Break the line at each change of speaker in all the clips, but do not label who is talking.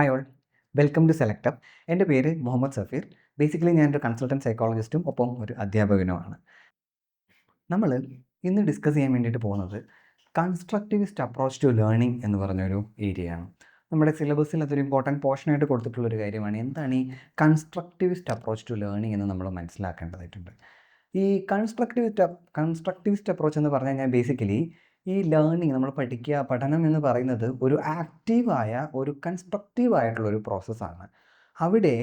Hi all welcome to സെലക്ടപ്പ് എന്റെ പേര് മുഹമ്മദ് സഫീർ. ബേസിക്കലി ഞാനൊരു കൺസൾട്ടന്റ് സൈക്കോളജിസ്റ്റും ഒപ്പം ഒരു അധ്യാപകനുമാണ്. നമ്മൾ ഇന്ന് ഡിസ്കസ് ചെയ്യാൻ വേണ്ടിയിട്ട് പോകുന്നത് കൺസ്ട്രക്റ്റിവിസ്റ്റ് അപ്രോച്ച് ടു ലേണിംഗ് എന്ന് പറഞ്ഞൊരു ഏരിയയാണ് നമ്മുടെ സിലബസിൽ അതൊരു ഇമ്പോർട്ടന്റ് പോർഷനായിട്ട് കൊടുത്തിട്ടുള്ളൊരു കാര്യമാണ്. എന്താണ് ഈ കൺസ്ട്രക്റ്റിവിസ്റ്റ് അപ്രോച്ച് ടു ലേണിംഗ് എന്ന് നമ്മൾ മനസ്സിലാക്കേണ്ടതായിട്ടുണ്ട്. ഈ കൺസ്ട്രക്റ്റിവിസ്റ്റ് കൺസ്ട്രക്റ്റിവിസ്റ്റ് അപ്രോച്ച് എന്ന് പറഞ്ഞു കഴിഞ്ഞാൽ ബേസിക്കലി ഈ ലേണിംഗ് നമ്മൾ പഠിക്കുക പഠനം എന്ന് പറയുന്നത് ഒരു ആക്റ്റീവായ ഒരു കൺസ്ട്രക്റ്റീവ് ആയിട്ടുള്ള ഒരു പ്രോസസ്സാണ്. അവിടെ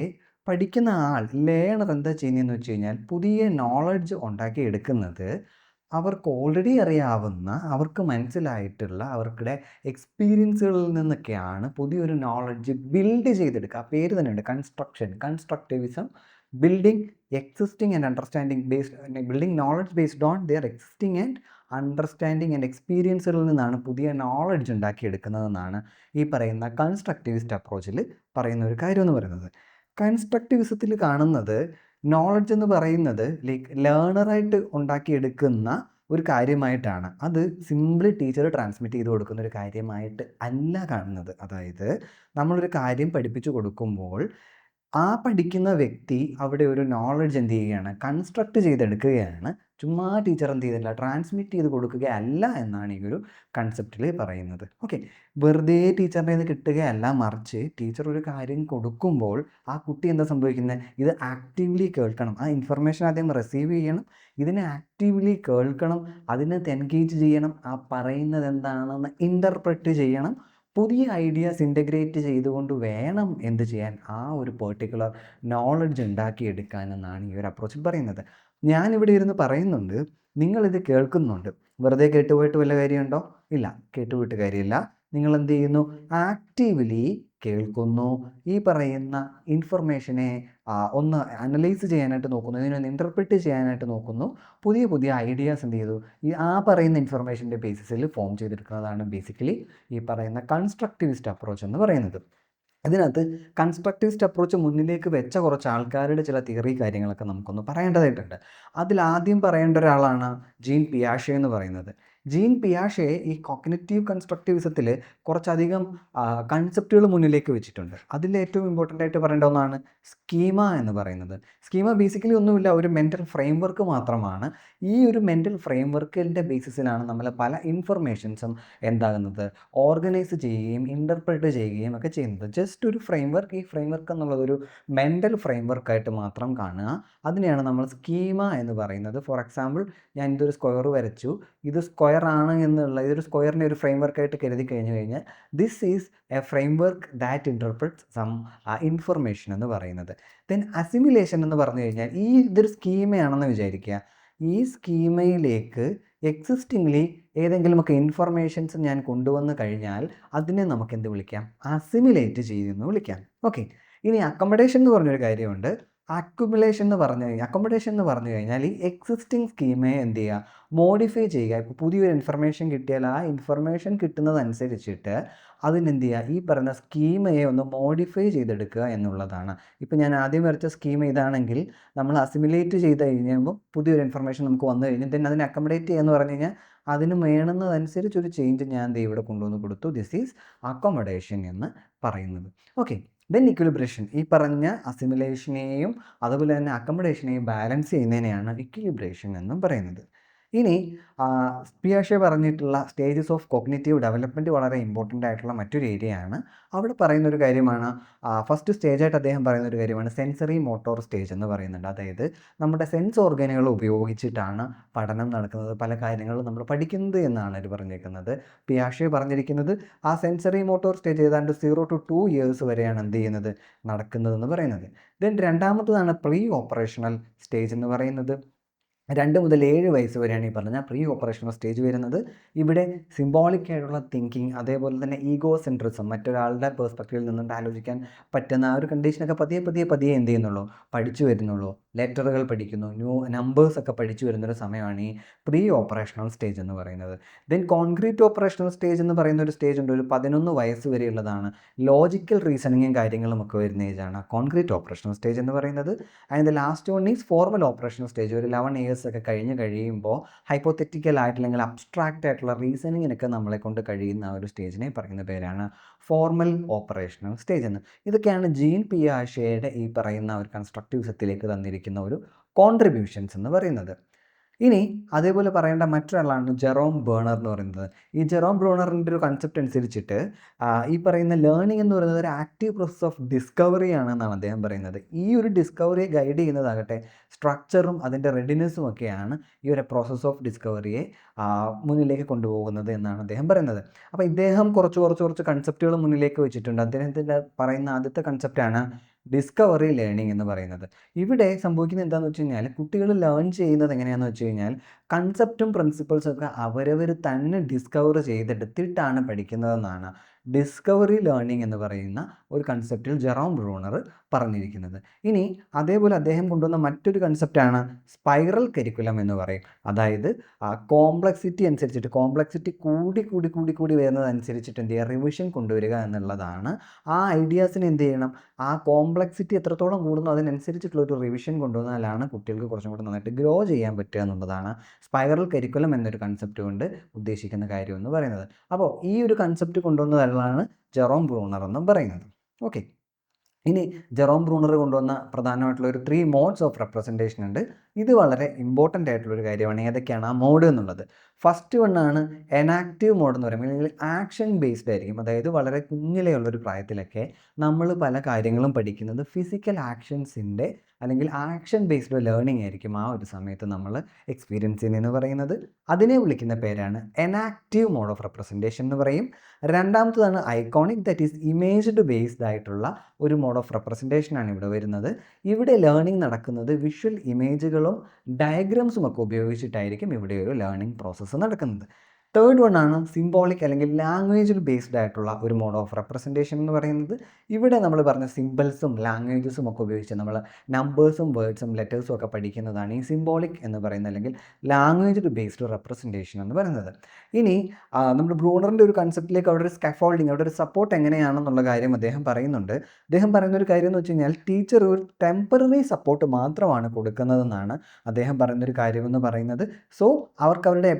പഠിക്കുന്ന ആൾ ലേണർ എന്താ ചെയ്യുന്നതെന്ന് വെച്ച് കഴിഞ്ഞാൽ പുതിയ നോളജ് ഉണ്ടാക്കിയെടുക്കുന്നത് അവർക്ക് ഓൾറെഡി അറിയാവുന്ന അവർക്ക് മനസ്സിലായിട്ടുള്ള അവർക്കിടെ എക്സ്പീരിയൻസുകളിൽ നിന്നൊക്കെയാണ് പുതിയൊരു നോളജ് ബിൽഡ് ചെയ്തെടുക്കുക. ആ പേര് തന്നെയുണ്ട് construction constructivism building existing and understanding based building knowledge based on their existing and understanding and എക്സ്പീരിയൻസുകളിൽ നിന്നാണ് പുതിയ നോളജ് ഉണ്ടാക്കിയെടുക്കുന്നതെന്നാണ് ഈ പറയുന്ന കൺസ്ട്രക്റ്റിവിസ്റ്റ് അപ്രോച്ചിൽ പറയുന്ന ഒരു കാര്യം എന്ന് പറയുന്നത്. കൺസ്ട്രക്റ്റിവിസത്തിൽ കാണുന്നത് നോളജ് എന്ന് പറയുന്നത് ലൈക്ക് ലേണറായിട്ട് ഉണ്ടാക്കിയെടുക്കുന്ന ഒരു കാര്യമായിട്ടാണ്. അത് സിംപ്ലി ടീച്ചർ ട്രാൻസ്മിറ്റ് ചെയ്ത് കൊടുക്കുന്ന ഒരു കാര്യമായിട്ട് അല്ല കാണുന്നത്. അതായത് നമ്മളൊരു കാര്യം പഠിപ്പിച്ചു കൊടുക്കുമ്പോൾ ആ പഠിക്കുന്ന വ്യക്തി അവിടെ ഒരു നോളജ് എന്ത് ചെയ്യുകയാണ് കൺസ്ട്രക്ട് ചെയ്തെടുക്കുകയാണ്. ചുമ്മാ ടീച്ചർ എന്ത് ചെയ്തില്ല ട്രാൻസ്മിറ്റ് ചെയ്ത് കൊടുക്കുകയല്ല എന്നാണ് ഈ ഒരു കൺസെപ്റ്റിൽ പറയുന്നത്. ഓക്കെ വെറുതെ ടീച്ചറിന്റെ ഇത് കിട്ടുകയല്ല മറിച്ച് ടീച്ചർ ഒരു കാര്യം കൊടുക്കുമ്പോൾ ആ കുട്ടി എന്താ സംഭവിക്കുന്നത് ഇത് ആക്റ്റീവ്ലി കേൾക്കണം. ആ ഇൻഫർമേഷൻ ആദ്യം റിസീവ് ചെയ്യണം. ഇതിനെ ആക്റ്റീവ്ലി കേൾക്കണം. അതിനെ എൻഗേജ് ചെയ്യണം. ആ പറയുന്നത് എന്താണെന്ന് ഇന്റർപ്രറ്റ് ചെയ്യണം. പുതിയ ഐഡിയാസ് ഇന്റഗ്രേറ്റ് ചെയ്തുകൊണ്ട് വേണം എന്ത് ചെയ്യാൻ ആ ഒരു പെർട്ടിക്കുലർ നോളജ് ഉണ്ടാക്കിയെടുക്കാൻ എന്നാണ് ഈ ഒരു അപ്രോച്ചിൽ പറയുന്നത്. ഞാനിവിടെ ഇരുന്ന് പറയുന്നുണ്ട് നിങ്ങളിത് കേൾക്കുന്നുണ്ട്. വെറുതെ കേട്ടുപോയിട്ട് വല്ല കാര്യമുണ്ടോ? ഇല്ല കേട്ടുപോയിട്ട് കാര്യമില്ല. നിങ്ങൾ എന്ത് ചെയ്യുന്നു? ആക്റ്റീവ്ലി കേൾക്കുന്നു. ഈ പറയുന്ന ഇൻഫർമേഷനെ ഒന്ന് അനലൈസ് ചെയ്യാനായിട്ട് നോക്കുന്നു. ഇതിനൊന്ന് ഇന്റർപ്രിറ്റ് ചെയ്യാനായിട്ട് നോക്കുന്നു. പുതിയ പുതിയ ഐഡിയാസ് എന്ത് ചെയ്തു? ഈ ആ പറയുന്ന ഇൻഫർമേഷന്റെ ബേസിസിൽ ഫോം ചെയ്തെടുക്കുന്നതാണ് ബേസിക്കലി ഈ പറയുന്ന കൺസ്ട്രക്റ്റിവിസ്റ്റ് അപ്രോച്ച് എന്ന് പറയുന്നത്. അതിനകത്ത് കൺസ്ട്രക്റ്റിവിസ്റ്റ് അപ്രോച്ച് മുന്നിലേക്ക് വെച്ച കുറച്ച് ആൾക്കാരുടെ ചില തിയറി കാര്യങ്ങളൊക്കെ നമുക്കൊന്ന് പറയേണ്ടതായിട്ടുണ്ട്. അതിൽ ആദ്യം പറയേണ്ട ഒരാളാണ് ജീൻ പിയാഷെ എന്ന് പറയുന്നത്. ജീൻ പിയാഷെ ഈ കോഗ്നറ്റീവ് കൺസ്ട്രക്റ്റിവിസത്തിൽ കുറച്ചധികം കൺസെപ്റ്റുകൾ മുന്നിലേക്ക് വെച്ചിട്ടുണ്ട്. അതിൽ ഏറ്റവും ഇമ്പോർട്ടന്റ് ആയിട്ട് പറയേണ്ട ഒന്നാണ് സ്കീമ എന്ന് പറയുന്നത്. സ്കീമ ബേസിക്കലി ഒന്നുമില്ല ഒരു മെന്റൽ ഫ്രെയിംവർക്ക് മാത്രമാണ്. ഈ ഒരു മെന്റൽ ഫ്രെയിംവർക്കിന്റെ ബേസിസിലാണ് നമ്മൾ പല ഇൻഫർമേഷൻസും എന്താകുന്നത് ഓർഗനൈസ് ചെയ്യുകയും ഇന്റർപ്രറ്റ് ചെയ്യുകയും ഒക്കെ ചെയ്യുന്നത്. ജസ്റ്റ് ഒരു ഫ്രെയിംവർക്ക് ഈ ഫ്രെയിംവർക്ക് എന്നുള്ളത് ഒരു മെന്റൽ ഫ്രെയിംവർക്കായിട്ട് മാത്രം കാണുക. അതിനെയാണ് നമ്മൾ സ്കീമ എന്ന് പറയുന്നത്. ഫോർ എക്സാമ്പിൾ ഞാൻ ഇതൊരു സ്ക്വയർ വരച്ചു. ഇത് സ്ക്വയർ ആണ് എന്നുള്ള ഇതൊരു സ്ക്വയറിന്റെ ഒരു ഫ്രെയിം വർക്കായിട്ട് കരുതി കഴിഞ്ഞു കഴിഞ്ഞാൽ this is a framework that interpret some information എന്ന് പറയുന്നത്. ദെൻ അസിമുലേഷൻ എന്ന് പറഞ്ഞു കഴിഞ്ഞാൽ ഈ ഇതൊരു സ്കീമയാണെന്ന് വിചാരിക്കുക. ഈ സ്കീമയിലേക്ക് എക്സിസ്റ്റിംഗ്ലി ഏതെങ്കിലുമൊക്കെ ഇൻഫർമേഷൻസ് ഞാൻ കൊണ്ടുവന്നു കഴിഞ്ഞാൽ അതിനെ നമുക്ക് എന്ത് വിളിക്കാം? അസിമുലേറ്റ് ചെയ്തെന്ന് വിളിക്കാം. ഓക്കെ ഇനി അക്കോമഡേഷൻ എന്ന് പറഞ്ഞൊരു കാര്യമുണ്ട്. അക്യുമുലേഷൻ എന്ന് പറഞ്ഞു കഴിഞ്ഞാൽ അക്കോമഡേഷൻ എന്ന് പറഞ്ഞു കഴിഞ്ഞാൽ ഈ എക്സിസ്റ്റിംഗ് സ്കീമെ എന്ത് ചെയ്യുക മോഡിഫൈ ചെയ്യുക. ഇപ്പോൾ പുതിയൊരു ഇൻഫർമേഷൻ കിട്ടിയാൽ ആ ഇൻഫർമേഷൻ കിട്ടുന്നതനുസരിച്ചിട്ട് അതിനെന്ത് ചെയ്യുക ഈ പറഞ്ഞ സ്കീമയെ ഒന്ന് മോഡിഫൈ ചെയ്തെടുക്കുക എന്നുള്ളതാണ്. ഇപ്പോൾ ഞാൻ ആദ്യം വരച്ച സ്കീം ഇതാണെങ്കിൽ നമ്മൾ അസിമുലേറ്റ് ചെയ്ത് കഴിഞ്ഞുമ്പോൾ പുതിയൊരു ഇൻഫർമേഷൻ നമുക്ക് വന്നു കഴിഞ്ഞാൽ then അതിനെ അക്കോമഡേറ്റ് ചെയ്യുക എന്ന് പറഞ്ഞു കഴിഞ്ഞാൽ അതിന് വേണമെന്നതനുസരിച്ച് ഒരു ചേഞ്ച് ഞാൻ ദേ ഇവിടെ കൊണ്ടുവന്ന് കൊടുത്തു. ദിസ് ഈസ് അക്കോമഡേഷൻ എന്ന് പറയുന്നത്. ഓക്കെ ദെൻ ഇക്വിലിബ്രേഷൻ ഈ പറഞ്ഞ അസിമുലേഷനെയും അതുപോലെ തന്നെ അക്കോമഡേഷനെയും ബാലൻസ് ചെയ്യുന്നതിനെയാണ് ഇക്വിലിബ്രേഷൻ എന്നും പറയുന്നത്. ഇനി പിയാഷെ പറഞ്ഞിട്ടുള്ള സ്റ്റേജസ് ഓഫ് കോഗ്നേറ്റീവ് ഡെവലപ്മെന്റ് വളരെ ഇമ്പോർട്ടന്റ് ആയിട്ടുള്ള മറ്റൊരു ഏരിയയാണ് അവിടെ പറയുന്ന ഒരു കാര്യമാണ് ഫസ്റ്റ് സ്റ്റേജായിട്ട് അദ്ദേഹം പറയുന്ന ഒരു കാര്യമാണ് സെൻസറി മോട്ടോർ സ്റ്റേജ് എന്ന് പറയുന്നുണ്ട്. അതായത് നമ്മുടെ സെൻസ് ഓർഗനുകൾ ഉപയോഗിച്ചിട്ടാണ് പഠനം നടക്കുന്നത് പല കാര്യങ്ങളും നമ്മൾ പഠിക്കുന്നത് എന്നാണ് അവർ പറഞ്ഞിരിക്കുന്നത് പിയാഷെ പറഞ്ഞിരിക്കുന്നത് ആ സെൻസറി മോട്ടോർ സ്റ്റേജ് ഏതാണ്ട് സീറോ ടു ടു ഇയേഴ്സ് വരെയാണ് എന്ത് ചെയ്യുന്നത്? നടക്കുന്നതെന്ന് പറയുന്നത്. ദെൻ രണ്ടാമത്തതാണ് പ്രീ ഓപ്പറേഷണൽ സ്റ്റേജ് എന്ന് പറയുന്നത്. രണ്ട് മുതൽ ഏഴ് വയസ്സ് വരെയാണ് ഈ പറഞ്ഞ പ്രീ ഓപ്പറേഷണൽ സ്റ്റേജ് വരുന്നത്. ഇവിടെ സിംബോളിക് ആയിട്ടുള്ള തിങ്കിങ് അതേപോലെ തന്നെ ഈഗോ സെൻട്രിസം മറ്റൊരാളുടെ പേഴ്സ്പെക്റ്റീവിൽ നിന്നുകൊണ്ട് ആലോചിക്കാൻ പറ്റുന്ന ആ ഒരു കണ്ടീഷനൊക്കെ പതിയെ പതിയെ പതിയെ എന്ത് ചെയ്യുന്നുള്ളൂ? പഠിച്ചു വരുന്നുള്ളൂ. ലെറ്ററുകൾ പഠിക്കുന്നു. ന്യൂ നമ്പേഴ്സ് ഒക്കെ പഠിച്ചു വരുന്നൊരു സമയമാണ് ഈ പ്രീ ഓപ്പറേഷണൽ സ്റ്റേജ് എന്ന് പറയുന്നത്. ദെൻ കോൺക്രീറ്റ് ഓപ്പറേഷണൽ സ്റ്റേജ് എന്ന് പറയുന്ന ഒരു സ്റ്റേജ് ഉണ്ട്. ഒരു പതിനൊന്ന് വയസ്സ് വരെയുള്ളതാണ്. ലോജിക്കൽ റീസണിങ്ങും കാര്യങ്ങളും ഒക്കെ വരുന്ന ഏജാണ് കോൺക്രീറ്റ് ഓപ്പറേഷണൽ സ്റ്റേജ് എന്ന് പറയുന്നത്. The last one is formal operational stage ഒരു ലെവൻ ഇയേഴ്സ് ഒക്കെ കഴിഞ്ഞ് കഴിയുമ്പോൾ ഹൈപ്പോത്തറ്റിക്കൽ ആയിട്ട് അല്ലെങ്കിൽ അബ്സ്ട്രാക്റ്റ് ആയിട്ടുള്ള റീസണിങ്ങിനൊക്കെ നമ്മളെ കൊണ്ട് കഴിയുന്ന ഒരു സ്റ്റേജിനെ പറയുന്ന പേരാണ് ഫോർമൽ ഓപ്പറേഷണൽ സ്റ്റേജ് എന്ന്. ഇതൊക്കെയാണ് ജീൻ പി ആഷയുടെ ഈ പറയുന്ന ഒരു കൺസ്ട്രക്റ്റിവിസത്തിലേക്ക് തന്നിരിക്കുന്ന ഒരു കോൺട്രിബ്യൂഷൻസ് എന്ന് പറയുന്നത്. ഇനി അതേപോലെ പറയേണ്ട മറ്റൊരാളാണ് ജെറോം ബേണർ എന്ന് പറയുന്നത്. ഈ ജെറോം ബ്രോണറിന്റെ ഒരു കൺസെപ്റ്റ് അനുസരിച്ചിട്ട് ഈ പറയുന്ന ലേണിംഗ് എന്ന് പറയുന്നത് ഒരു ആക്റ്റീവ് പ്രോസസ് ഓഫ് ഡിസ്കവറി ആണെന്നാണ് അദ്ദേഹം പറയുന്നത്. ഈ ഒരു ഡിസ്കവറിയെ ഗൈഡ് ചെയ്യുന്നതാകട്ടെ സ്ട്രക്ചറും അതിന്റെ റെഡിനെസ്സും ഒക്കെയാണ് ഈ ഒരു പ്രോസസ്സ് ഓഫ് ഡിസ്കവറിയെ മുന്നിലേക്ക് കൊണ്ടുപോകുന്നത് എന്നാണ് അദ്ദേഹം പറയുന്നത്. അപ്പോൾ ഇദ്ദേഹം കുറച്ച് കുറച്ച് കുറച്ച് കൺസെപ്റ്റുകൾ മുന്നിലേക്ക് വെച്ചിട്ടുണ്ട്. അദ്ദേഹത്തിന്റെ പറയുന്ന ആദ്യത്തെ കൺസെപ്റ്റാണ് ഡിസ്കവറി ലേണിംഗ് എന്ന് പറയുന്നത്. ഇവിടെ സംഭവിക്കുന്നത് എന്താണെന്ന് വെച്ച് കഴിഞ്ഞാൽ കുട്ടികൾ ലേൺ ചെയ്യുന്നത് എങ്ങനെയാണെന്ന് വെച്ച് കഴിഞ്ഞാൽ കൺസെപ്റ്റും പ്രിൻസിപ്പിൾസും ഒക്കെ അവരവർ തന്നെ ഡിസ്കവർ ചെയ്തെടുത്തിട്ടാണ് പഠിക്കുന്നതെന്നാണ്. ഡിസ്കവറി ലേണിംഗ് എന്ന് പറയുന്ന ഒരു കൺസെപ്റ്റിൽ ജെറോം ബ്രൂണർ പറഞ്ഞിരിക്കുന്നത്. ഇനി അതേപോലെ അദ്ദേഹം കൊണ്ടുവന്ന മറ്റൊരു കൺസെപ്റ്റാണ് സ്പൈറൽ കരിക്കുലം എന്ന് പറയും. അതായത് കോംപ്ലക്സിറ്റി അനുസരിച്ചിട്ട് കോംപ്ലക്സിറ്റി കൂടി കൂടി കൂടി കൂടി വരുന്നതനുസരിച്ചിട്ട് എന്ത് ചെയ്യുക റിവിഷൻ കൊണ്ടുവരിക എന്നുള്ളതാണ് ആ ഐഡിയാസിന് എന്ത് ചെയ്യണം? ആ കോംപ്ലക്സിറ്റി എത്രത്തോളം കൂടുന്നു അതിനനുസരിച്ചിട്ടുള്ള ഒരു റിവിഷൻ കൊണ്ടുവന്നാലാണ് കുട്ടികൾക്ക് കുറച്ചും കൂടി നന്നായിട്ട് ഗ്രോ ചെയ്യാൻ പറ്റുക എന്നുള്ളതാണ് സ്പൈറൽ കരിക്കുലം എന്നൊരു കൺസെപ്റ്റ് കൊണ്ട് ഉദ്ദേശിക്കുന്ന കാര്യം എന്ന് പറയുന്നത്. അപ്പോൾ ഈ ഒരു കൺസെപ്റ്റ് കൊണ്ടുവന്നതാണ് ജെറോം ബ്രൂണർ എന്നും പറയുന്നത്. ഓക്കെ ഇനി ജെറോം ബ്രൂണർ കൊണ്ടുവന്ന പ്രധാനമായിട്ടുള്ള ഒരു ത്രീ മോഡ്സ് ഓഫ് റെപ്രസെന്റേഷൻ ഉണ്ട്. ഇത് വളരെ ഇമ്പോർട്ടന്റ് ആയിട്ടുള്ളൊരു കാര്യമാണ്. ഏതൊക്കെയാണ്? ആ മോഡ് എന്നുള്ളത്. ഫസ്റ്റ് വണ്ണാണ് എനാക്റ്റീവ് മോഡ് എന്ന് പറയുമ്പോൾ അല്ലെങ്കിൽ ആക്ഷൻ ബേസ്ഡ് ആയിരിക്കും. അതായത് വളരെ കുഞ്ഞിലെയുള്ളൊരു പ്രായത്തിലൊക്കെ നമ്മൾ പല കാര്യങ്ങളും പഠിക്കുന്നത് ഫിസിക്കൽ ആക്ഷൻസിന്റെ അല്ലെങ്കിൽ ആക്ഷൻ ബേസ്ഡ് ലേണിംഗ് ആയിരിക്കും ആ ഒരു സമയത്ത് നമ്മൾ എക്സ്പീരിയൻസ് ചെയ്യുന്നതെന്ന് പറയുന്നത്. അതിനെ വിളിക്കുന്ന പേരാണ് എനാക്റ്റീവ് മോഡ് ഓഫ് റെപ്രസെന്റേഷൻ എന്ന് പറയും. രണ്ടാമത്തതാണ് iconic that is imaged based ആയിട്ടുള്ള ഒരു മോഡ് ഓഫ് റെപ്രസെന്റേഷനാണ് ഇവിടെ വരുന്നത്. ഇവിടെ ലേണിംഗ് നടക്കുന്നത് വിഷ്വൽ ഇമേജുകളും ഡയഗ്രാംസും ഒക്കെ ഉപയോഗിച്ചിട്ടായിരിക്കും ഇവിടെ ഒരു ലേണിംഗ് പ്രോസസ്സ് നടക്കുന്നത്. തേർഡ് വൺ ആണ് സിംബോളിക് അല്ലെങ്കിൽ ലാംഗ്വേജിൽ ബേസ്ഡ് ആയിട്ടുള്ള ഒരു മോഡ് ഓഫ് റെപ്രസെന്റേഷൻ എന്ന് പറയുന്നത്. ഇവിടെ നമ്മൾ പറഞ്ഞ സിമ്പിൾസും ലാംഗ്വേജസും ഒക്കെ ഉപയോഗിച്ച് നമ്മൾ നമ്പേഴ്സും വേർഡ്സും ലെറ്റേഴ്സും ഒക്കെ പഠിക്കുന്നതാണ് ഈ സിംബോളിക് എന്ന് പറയുന്നത് അല്ലെങ്കിൽ ലാംഗ്വേജിൽ ബേസ്ഡ് റെപ്രസെന്റേഷൻ എന്ന് പറയുന്നത്. ഇനി നമ്മൾ ബ്രൂണറിന്റെ ഒരു കൺസെപ്റ്റിലേക്ക് അവിടെ ഒരു സ്കാഫോൾഡിങ് അവിടെ ഒരു സപ്പോർട്ട് എങ്ങനെയാണെന്നുള്ള കാര്യം അദ്ദേഹം പറയുന്നുണ്ട്. അദ്ദേഹം പറയുന്ന ഒരു കാര്യം എന്ന് വെച്ച് കഴിഞ്ഞാൽ ടീച്ചർ ഒരു ടെമ്പററി സപ്പോർട്ട് മാത്രമാണ് കൊടുക്കുന്നതെന്നാണ് അദ്ദേഹം പറയുന്നൊരു കാര്യമെന്ന് പറയുന്നത്. സോ അവർക്ക് അവരുടെ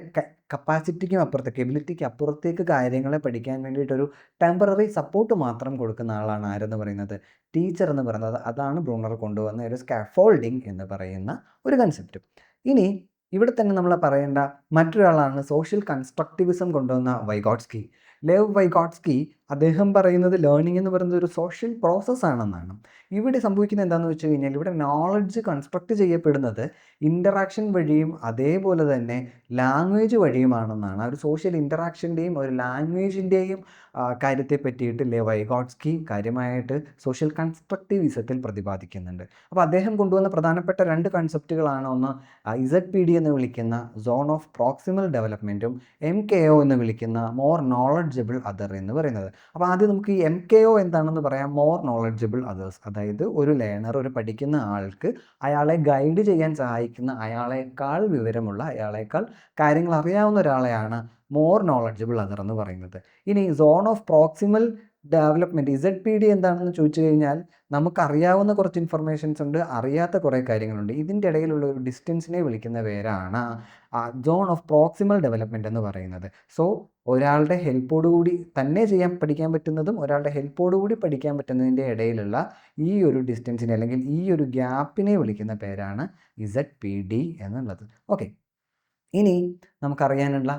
കപ്പാസിറ്റിക്കും അപ്പുറത്തേക്ക് എബിലിറ്റിക്ക് അപ്പുറത്തേക്ക് കാര്യങ്ങളെ പഠിക്കാൻ വേണ്ടിയിട്ടൊരു ടെമ്പററി സപ്പോർട്ട് മാത്രം കൊടുക്കുന്ന ആളാണ് ആരെന്ന് പറയുന്നത്? ടീച്ചർ എന്ന് പറയുന്നത്. അതാണ് ബ്രൂണർ കൊണ്ടുവന്ന ഒരു സ്കാഫോൾഡിങ് എന്ന് പറയുന്ന ഒരു കൺസെപ്റ്റ് ഇനി ഇവിടെ തന്നെ നമ്മൾ പറയേണ്ട മറ്റൊരാളാണ് സോഷ്യൽ കൺസ്ട്രക്റ്റിവിസം കൊണ്ടുവന്ന വൈഗോട്സ്കി ലേവ് വൈഗോട്സ്കി അദ്ദേഹം പറയുന്നത് ലേണിംഗ് എന്ന് പറയുന്നത് ഒരു സോഷ്യൽ പ്രോസസ്സ് ആണെന്നാണ്. ഇവിടെ സംഭവിക്കുന്നത് എന്താണെന്ന് വെച്ച് കഴിഞ്ഞാൽ ഇവിടെ നോളജ് കൺസ്ട്രക്ട് ചെയ്യപ്പെടുന്നത് ഇന്ററാക്ഷൻ വഴിയും അതേപോലെ തന്നെ ലാംഗ്വേജ് വഴിയുമാണെന്നാണ്. ഒരു സോഷ്യൽ ഇന്ററാക്ഷന്റെയും ഒരു ലാംഗ്വേജിന്റെയും കാര്യത്തെ പറ്റിയിട്ട് ലെ വൈഗോട്സ്കി കാര്യമായിട്ട് സോഷ്യൽ കൺസ്ട്രക്റ്റിവിസത്തിൽ പ്രതിപാദിക്കുന്നുണ്ട്. അപ്പോൾ അദ്ദേഹം കൊണ്ടുവന്ന പ്രധാനപ്പെട്ട രണ്ട് കൺസെപ്റ്റുകളാണ് ഒന്ന് ഇസഡ് പി ഡി എന്ന് വിളിക്കുന്ന സോൺ ഓഫ് പ്രോക്സിമൽ ഡെവലപ്മെന്റും എം കെ ഒ എന്ന് വിളിക്കുന്ന മോർ നോളജബിൾ അതർ എന്ന് പറയുന്നത്. അപ്പോൾ ആദ്യം നമുക്ക് ഈ എം കെ ഒ എന്താണെന്ന് പറയാം. മോർ നോളജബിൾ അതേഴ്സ് അതായത് ഒരു ലേണർ ഒരു പഠിക്കുന്ന ആൾക്ക് അയാളെ ഗൈഡ് ചെയ്യാൻ സഹായിക്കുന്ന അയാളെക്കാൾ വിവരമുള്ള അയാളെക്കാൾ കാര്യങ്ങൾ അറിയാവുന്ന ഒരാളെയാണ് മോർ നോളജബിൾ അതർ എന്ന് പറയുന്നത്. ഇനി zone of proximal development Z P D എന്താണെന്ന് ചോദിച്ചു കഴിഞ്ഞാൽ നമുക്കറിയാവുന്ന കുറച്ച് ഇൻഫർമേഷൻസ് ഉണ്ട് അറിയാത്ത കുറേ കാര്യങ്ങളുണ്ട്. ഇതിന്റെ ഇടയിലുള്ള ഒരു ഡിസ്റ്റൻസിനെ വിളിക്കുന്ന പേരാണ് സോൺ ഓഫ് പ്രോക്സിമൽ ഡെവലപ്മെന്റ് എന്ന് പറയുന്നത്. സോ ഒരാളുടെ ഹെൽപ്പോടുകൂടി തന്നെ ചെയ്യാൻ പഠിക്കാൻ പറ്റുന്നതും ഒരാളുടെ ഹെൽപ്പോടുകൂടി പഠിക്കാൻ പറ്റുന്നതിന്റെ ഇടയിലുള്ള ഈ ഒരു ഡിസ്റ്റൻസിനെ അല്ലെങ്കിൽ ഈ ഒരു ഗ്യാപ്പിനെ വിളിക്കുന്ന പേരാണ് ഇസഡ് പി ഡി എന്നുള്ളത്. ഓക്കെ ഇനി നമുക്കറിയാനുള്ള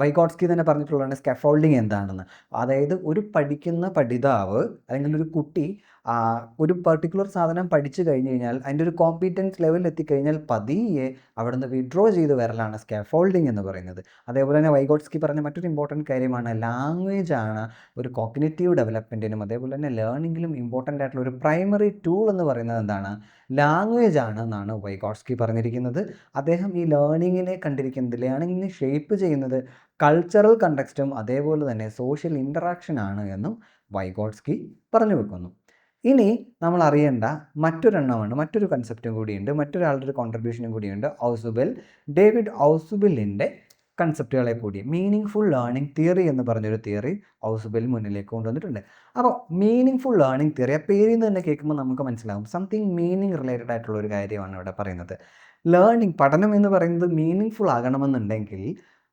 വൈഗോട്സ്കി തന്നെ പറഞ്ഞിട്ടുള്ളതാണ് സ്കെഫോൾഡിങ് എന്താണെന്ന്. അതായത് ഒരു പഠിക്കുന്ന പഠിതാവ് അല്ലെങ്കിൽ ഒരു കുട്ടി ഒരു പെർട്ടിക്കുലർ സാധനം പഠിച്ചു കഴിഞ്ഞു കഴിഞ്ഞാൽ അതിന്റെ ഒരു കോമ്പീറ്റൻസ് ലെവലിൽ എത്തിക്കഴിഞ്ഞാൽ പതിയെ അവിടെ നിന്ന് വിഡ്രോ ചെയ്ത് വരലാണ് സ്കാഫോൾഡിങ് എന്ന് പറയുന്നത്. അതേപോലെ തന്നെ വൈഗോട്സ്കി പറഞ്ഞ മറ്റൊരു ഇമ്പോർട്ടന്റ് കാര്യമാണ് ലാംഗ്വേജ് ആണ് ഒരു കോഗ്നേറ്റീവ് ഡെവലപ്മെന്റിനും അതേപോലെ തന്നെ ലേണിങ്ങിലും ഇമ്പോർട്ടന്റ് ആയിട്ടുള്ള ഒരു പ്രൈമറി ടൂൾ എന്ന് പറയുന്നത് എന്താണ്? ലാംഗ്വേജ് ആണ് എന്നാണ് വൈഗോട്സ്കി പറഞ്ഞിരിക്കുന്നത്. അദ്ദേഹം ഈ ലേണിങ്ങിനെ കണ്ടിരിക്കുന്നത് ലേണിങ്ങിനെ ഷേപ്പ് ചെയ്യുന്നത് കൾച്ചറൽ കണ്ടക്സ്റ്റും അതേപോലെ തന്നെ സോഷ്യൽ ഇൻട്രാക്ഷൻ ആണ് എന്നും വൈഗോട്സ്കി പറഞ്ഞു വെക്കുന്നു. ഇനി നമ്മൾ അറിയേണ്ട മറ്റൊരെണ്ണമാണ് മറ്റൊരു കൺസെപ്റ്റും കൂടിയുണ്ട് മറ്റൊരാളുടെ ഒരു കോൺട്രിബ്യൂഷനും കൂടിയുണ്ട്. ഔസുബിൽ ഡേവിഡ് ഔസുബിലിന്റെ കൺസെപ്റ്റുകളെ കൂടി മീനിങ് ഫുൾ ലേണിംഗ് തിയറി എന്ന് പറഞ്ഞൊരു തിയറി ഔസുബിൽ മുന്നിലേക്ക് കൊണ്ടുവന്നിട്ടുണ്ട്. അപ്പോൾ മീനിങ് ഫുൾ ലേണിംഗ് തിയറി ആ പേരിൽ നിന്ന് തന്നെ കേൾക്കുമ്പോൾ നമുക്ക് മനസ്സിലാകും സംതിങ് മീനിങ് റിലേറ്റഡ് ആയിട്ടുള്ള ഒരു കാര്യമാണ് ഇവിടെ പറയുന്നത്. ലേണിംഗ് പഠനം എന്ന് പറയുന്നത് മീനിങ് ഫുൾ ആകണമെന്നുണ്ടെങ്കിൽ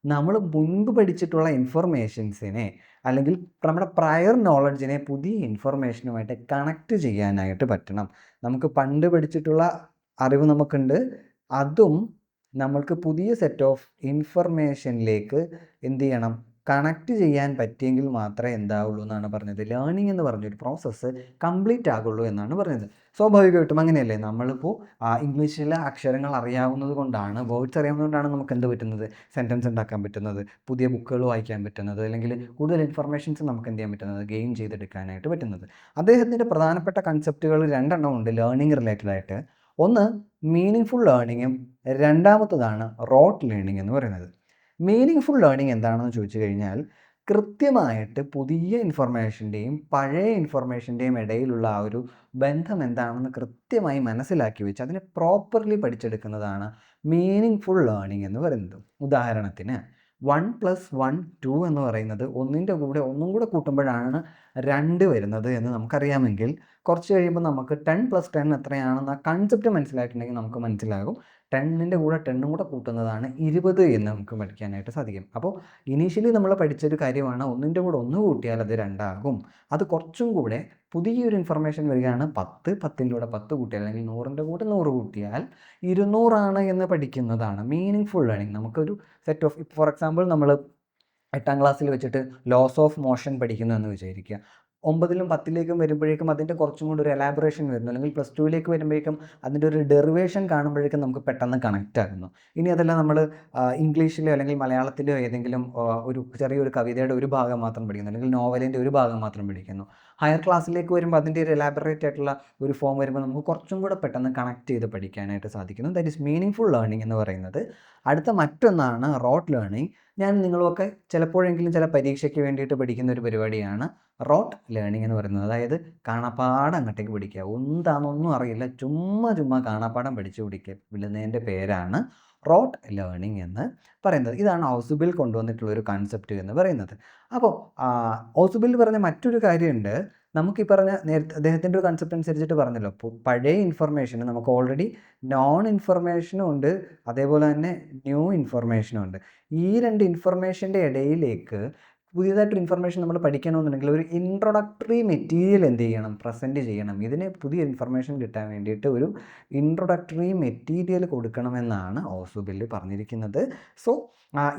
നമ്മൾ മുൻപ് പഠിച്ചിട്ടുള്ള ഇൻഫർമേഷൻസിനെ അല്ലെങ്കിൽ നമ്മുടെ പ്രയർ നോളജിനെ പുതിയ ഇൻഫർമേഷനുമായിട്ട് കണക്ട് ചെയ്യാനായിട്ട് പറ്റണം. നമുക്ക് പണ്ട് പഠിച്ചിട്ടുള്ള അറിവ് നമുക്കുണ്ട്. അതും നമ്മൾക്ക് പുതിയ സെറ്റ് ഓഫ് ഇൻഫർമേഷനിലേക്ക് എന്ത് ചെയ്യണം? കണക്ട് ചെയ്യാൻ പറ്റിയെങ്കിൽ മാത്രമേ എന്താവുള്ളൂ എന്നാണ് പറഞ്ഞത്. ലേണിംഗ് എന്ന് പറഞ്ഞൊരു പ്രോസസ്സ് കംപ്ലീറ്റ് ആകുള്ളൂ എന്നാണ് പറഞ്ഞത്. സ്വാഭാവികമായിട്ടും അങ്ങനെയല്ലേ? നമ്മളിപ്പോൾ ഇംഗ്ലീഷിലെ അക്ഷരങ്ങൾ അറിയാവുന്നത് കൊണ്ടാണ് വേർഡ്സ് അറിയാവുന്നത് കൊണ്ടാണ് നമുക്ക് എന്ത് പറ്റുന്നത്? സെന്റൻസ് ഉണ്ടാക്കാൻ പറ്റുന്നത് പുതിയ ബുക്കുകൾ വായിക്കാൻ പറ്റുന്നത് അല്ലെങ്കിൽ കൂടുതൽ ഇൻഫർമേഷൻസ് നമുക്ക് എന്ത് ചെയ്യാൻ പറ്റുന്നത്? ഗെയിൻ ചെയ്തെടുക്കാനായിട്ട് പറ്റുന്നത്. അദ്ദേഹത്തിന്റെ പ്രധാനപ്പെട്ട കൺസെപ്റ്റുകൾ രണ്ടെണ്ണം ഉണ്ട് ലേണിംഗ് റിലേറ്റഡ് ആയിട്ട്. ഒന്ന് മീനിങ് ഫുൾ ലേണിങ്ങും രണ്ടാമത്തതാണ് റോട്ട് ലേണിംഗ് എന്ന് പറയുന്നത്. മീനിങ് ഫുൾ ലേണിംഗ് എന്താണെന്ന് ചോദിച്ചു കഴിഞ്ഞാൽ കൃത്യമായിട്ട് പുതിയ ഇൻഫർമേഷന്റെയും പഴയ ഇൻഫർമേഷന്റെയും ഇടയിലുള്ള ആ ഒരു ബന്ധം എന്താണെന്ന് കൃത്യമായി മനസ്സിലാക്കി വെച്ച് അതിനെ പ്രോപ്പർലി പഠിച്ചെടുക്കുന്നതാണ് മീനിങ് ഫുൾ ലേണിംഗ് എന്ന് പറയുന്നത്. ഉദാഹരണത്തിന് വൺ പ്ലസ് വൺ ടു എന്ന് പറയുന്നത് ഒന്നിന്റെ കൂടെ ഒന്നും കൂടെ കൂട്ടുമ്പോഴാണ് രണ്ട് വരുന്നത് എന്ന് നമുക്കറിയാമെങ്കിൽ കുറച്ച് കഴിയുമ്പോൾ നമുക്ക് ടെൻ പ്ലസ് ടെൻ എത്രയാണെന്ന് കൺസെപ്റ്റ് മനസ്സിലായിട്ടുണ്ടെങ്കിൽ നമുക്ക് മനസ്സിലാകും. ടെന്നിന്റെ കൂടെ ടെണ്ണും കൂടെ കൂട്ടുന്നതാണ് ഇരുപത് എന്ന് നമുക്ക് പഠിക്കാനായിട്ട് സാധിക്കും. അപ്പോൾ ഇനീഷ്യലി നമ്മൾ പഠിച്ചൊരു കാര്യമാണ് ഒന്നിന്റെ കൂടെ ഒന്ന് കൂട്ടിയാൽ അത് രണ്ടാകും. അത് കുറച്ചും കൂടെ പുതിയൊരു ഇൻഫർമേഷൻ വരികയാണ്. പത്ത് പത്തിന്റെ കൂടെ പത്ത് കൂട്ടിയാൽ അല്ലെങ്കിൽ നൂറിന്റെ കൂടെ നൂറ് കൂട്ടിയാൽ ഇരുന്നൂറാണ് എന്ന് പഠിക്കുന്നതാണ് മീനിങ് ഫുൾ ലേണിംഗ് നമുക്കൊരു സെറ്റ് ഓഫ് ഫോർ എക്സാമ്പിൾ നമ്മൾ എട്ടാം ക്ലാസ്സിൽ വെച്ചിട്ട് ലോസ് ഓഫ് മോഷൻ പഠിക്കുന്നു എന്ന് വിചാരിക്കുക. ഒമ്പതിലും പത്തിലേക്കും വരുമ്പോഴേക്കും അതിന്റെ കുറച്ചും കൂടി ഒരു എലാബറേഷൻ വരുന്നു. അല്ലെങ്കിൽ പ്ലസ് ടുവിലേക്ക് വരുമ്പോഴേക്കും അതിന്റെ ഒരു ഡെറിവേഷൻ കാണുമ്പോഴേക്കും നമുക്ക് പെട്ടെന്ന് കണക്റ്റ് ആകുന്നു. ഇനി അതല്ല നമ്മൾ ഇംഗ്ലീഷിലോ അല്ലെങ്കിൽ മലയാളത്തിലോ ഏതെങ്കിലും ഒരു ചെറിയൊരു കവിതയുടെ ഒരു ഭാഗം മാത്രം പഠിക്കുന്നു. അല്ലെങ്കിൽ നോവലിന്റെ ഒരു ഭാഗം മാത്രം പഠിക്കുന്നു. ഹയർ ക്ലാസ്സിലേക്ക് വരുമ്പോൾ അതിന്റെ ഒരു എലാബറേറ്റ് ആയിട്ടുള്ള ഒരു ഫോം വരുമ്പോൾ നമുക്ക് കുറച്ചും കൂടെ പെട്ടെന്ന് കണക്ട് ചെയ്ത് പഠിക്കാനായിട്ട് സാധിക്കുന്നു. That is meaningful learning എന്ന് പറയുന്നത്. അടുത്ത മറ്റൊന്നാണ് റോട്ട് ലേണിംഗ് ഞാൻ നിങ്ങളൊക്കെ ചിലപ്പോഴെങ്കിലും ചില പരീക്ഷയ്ക്ക് വേണ്ടിയിട്ട് പഠിക്കുന്ന ഒരു പരിപാടിയാണ് റോട്ട് ലേണിംഗ് എന്ന് പറയുന്നത്. അതായത് കാണാപ്പാടം അങ്ങോട്ടേക്ക് പഠിക്കുക. എന്താണെന്നൊന്നും അറിയില്ല. ചുമ്മാ ചുമ്മാ കാണാപ്പാടം പഠിച്ചു പിടിക്കുക വിടുന്നതിന്റെ പേരാണ് റോട്ട് ലേണിംഗ് എന്ന് പറയുന്നത്. ഇതാണ് ഔസുബിൽ കൊണ്ടുവന്നിട്ടുള്ള ഒരു കൺസെപ്റ്റ് എന്ന് പറയുന്നത്. അപ്പോൾ ഔസുബിൽ പറഞ്ഞ മറ്റൊരു കാര്യമുണ്ട്. നമുക്ക് ഈ പറഞ്ഞ നേരത്തെ അദ്ദേഹത്തിന്റെ ഒരു കൺസെപ്റ്റ് അനുസരിച്ചിട്ട് പറഞ്ഞല്ലോ. പഴയ ഇൻഫർമേഷൻ നമുക്ക് ഓൾറെഡി നോൺ ഇൻഫർമേഷനും ഉണ്ട്. അതേപോലെ തന്നെ ന്യൂ ഇൻഫർമേഷനും ഉണ്ട്. ഈ രണ്ട് ഇൻഫർമേഷന്റെ ഇടയിലേക്ക് പുതിയതായിട്ടൊരു ഇൻഫർമേഷൻ നമ്മൾ പഠിക്കണമെന്നുണ്ടെങ്കിൽ ഒരു ഇൻട്രൊഡക്ടറി മെറ്റീരിയൽ എന്ത് ചെയ്യണം പ്രസന്റ് ചെയ്യണം. ഇതിന് പുതിയ ഇൻഫർമേഷൻ കിട്ടാൻ വേണ്ടിയിട്ട് ഒരു ഇൻട്രൊഡക്ടറി മെറ്റീരിയൽ കൊടുക്കണമെന്നാണ് ഓസുബില്ല് പറഞ്ഞിരിക്കുന്നത്. സോ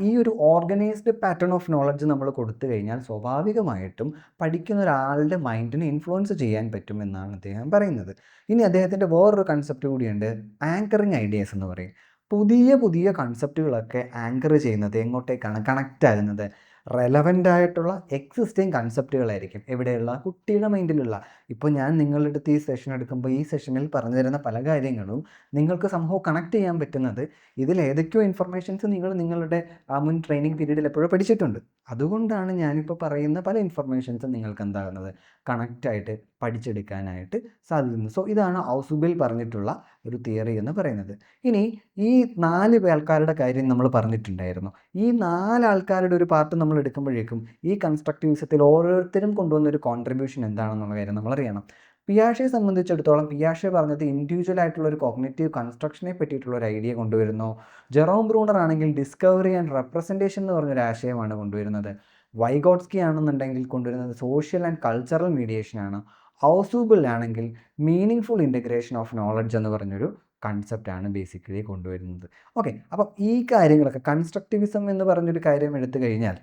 ഈ ഒരു ഓർഗനൈസ്ഡ് പാറ്റേൺ ഓഫ് നോളജ് നമ്മൾ കൊടുത്തു കഴിഞ്ഞാൽ സ്വാഭാവികമായിട്ടും പഠിക്കുന്ന ഒരാളുടെ മൈൻഡിനെ ഇൻഫ്ലുവൻസ് ചെയ്യാൻ പറ്റുമെന്നാണ് അദ്ദേഹം പറയുന്നത്. ഇനി അദ്ദേഹത്തിന്റെ വേറൊരു കൺസെപ്റ്റ് കൂടിയുണ്ട് ആങ്കറിങ് ഐഡിയാസ് എന്ന് പറയും. പുതിയ പുതിയ കൺസെപ്റ്റുകളൊക്കെ ആങ്കർ ചെയ്യുന്നത് എങ്ങോട്ടേക്കാണ്? കണക്റ്റ് ആകുന്നത്. റെലവന്റ് ആയിട്ടുള്ള എക്സിസ്റ്റിംഗ് കൺസെപ്റ്റുകളായിരിക്കും എവിടെയുള്ള കുട്ടിയുടെ മൈൻഡിലുള്ള ഇപ്പോൾ ഞാൻ നിങ്ങളുടെ അടുത്ത് ഈ സെഷൻ എടുക്കുമ്പോൾ ഈ സെഷനിൽ പറഞ്ഞു തരുന്ന പല കാര്യങ്ങളും നിങ്ങൾക്ക് സംഭവം കണക്ട് ചെയ്യാൻ പറ്റുന്നത് ഇതിൽ ഏതൊക്കെയോ ഇൻഫർമേഷൻസ് നിങ്ങൾ നിങ്ങളുടെ ആ മുൻ ട്രെയിനിങ് പീരീഡിൽ എപ്പോഴും പഠിച്ചിട്ടുണ്ട്. അതുകൊണ്ടാണ് ഞാനിപ്പോൾ പറയുന്ന പല ഇൻഫർമേഷൻസും നിങ്ങൾക്ക് എന്താകുന്നത്? കണക്റ്റായിട്ട് പഠിച്ചെടുക്കാനായിട്ട് സാധിക്കുന്നത്. സോ ഇതാണ് ഔസുബിൽ പറഞ്ഞിട്ടുള്ള ഒരു തിയറി എന്ന് പറയുന്നത്. ഇനി ഈ നാല് ആൾക്കാരുടെ കാര്യം നമ്മൾ പറഞ്ഞിട്ടുണ്ടായിരുന്നു. ഈ നാല് ആൾക്കാരുടെ ഒരു പാർട്ട് നമ്മൾ എടുക്കുമ്പോഴേക്കും ഈ കൺസ്ട്രക്റ്റിവിസത്തിൽ ഓരോരുത്തരും കൊണ്ടുവന്ന ഒരു കോൺട്രിബ്യൂഷൻ എന്താണെന്നുള്ള കാര്യം നമ്മൾ അറിയണം. പിയാഷയെ സംബന്ധിച്ചിടത്തോളം പിയാഷെ പറഞ്ഞത് ഇൻഡിവിജ്വൽ ആയിട്ടുള്ള ഒരു കോഗ്നേറ്റീവ് കൺസ്ട്രക്ഷനെ പറ്റിയിട്ടുള്ള ഒരു ഐഡിയ കൊണ്ടുവരുന്നു. ജെറോം ബ്രൂണർ ആണെങ്കിൽ ഡിസ്കവറി ആൻഡ് റെപ്രസെന്റേഷൻ എന്ന് പറഞ്ഞൊരു ആശയമാണ് കൊണ്ടുവരുന്നത്. വൈഗോട്സ്കി ആണെന്നുണ്ടെങ്കിൽ കൊണ്ടുവരുന്നത് സോഷ്യൽ ആൻഡ് കൾച്ചറൽ മീഡിയേഷനാണ് ഹൗസൂബിൾ ആണെങ്കിൽ meaningful integration of knowledge എന്ന് പറഞ്ഞൊരു കൺസെപ്റ്റാണ് ബേസിക്കലി കൊണ്ടുവരുന്നത്. ഓക്കെ അപ്പം ഈ കാര്യങ്ങളൊക്കെ കൺസ്ട്രക്റ്റിവിസം എന്ന് പറഞ്ഞൊരു കാര്യം എടുത്തു കഴിഞ്ഞാൽ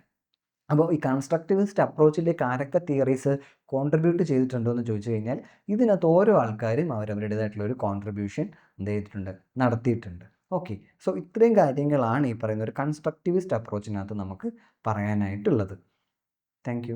അപ്പോൾ ഈ കൺസ്ട്രക്റ്റിവിസ്റ്റ് അപ്രോച്ചിലേക്ക് ആരൊക്കെ തിയറീസ് കോൺട്രിബ്യൂട്ട് ചെയ്തിട്ടുണ്ടോ എന്ന് ചോദിച്ചു കഴിഞ്ഞാൽ ഇതിനകത്ത് ഓരോ ആൾക്കാരും അവരവരുടേതായിട്ടുള്ള ഒരു കോൺട്രിബ്യൂഷൻ എന്ത് ചെയ്തിട്ടുണ്ട് നടത്തിയിട്ടുണ്ട്. ഓക്കെ സോ ഇത്രയും കാര്യങ്ങളാണ് ഈ പറയുന്ന ഒരു കൺസ്ട്രക്റ്റിവിസ്റ്റ് അപ്രോച്ചിനകത്ത് നമുക്ക് പറയാനായിട്ടുള്ളത്. താങ്ക്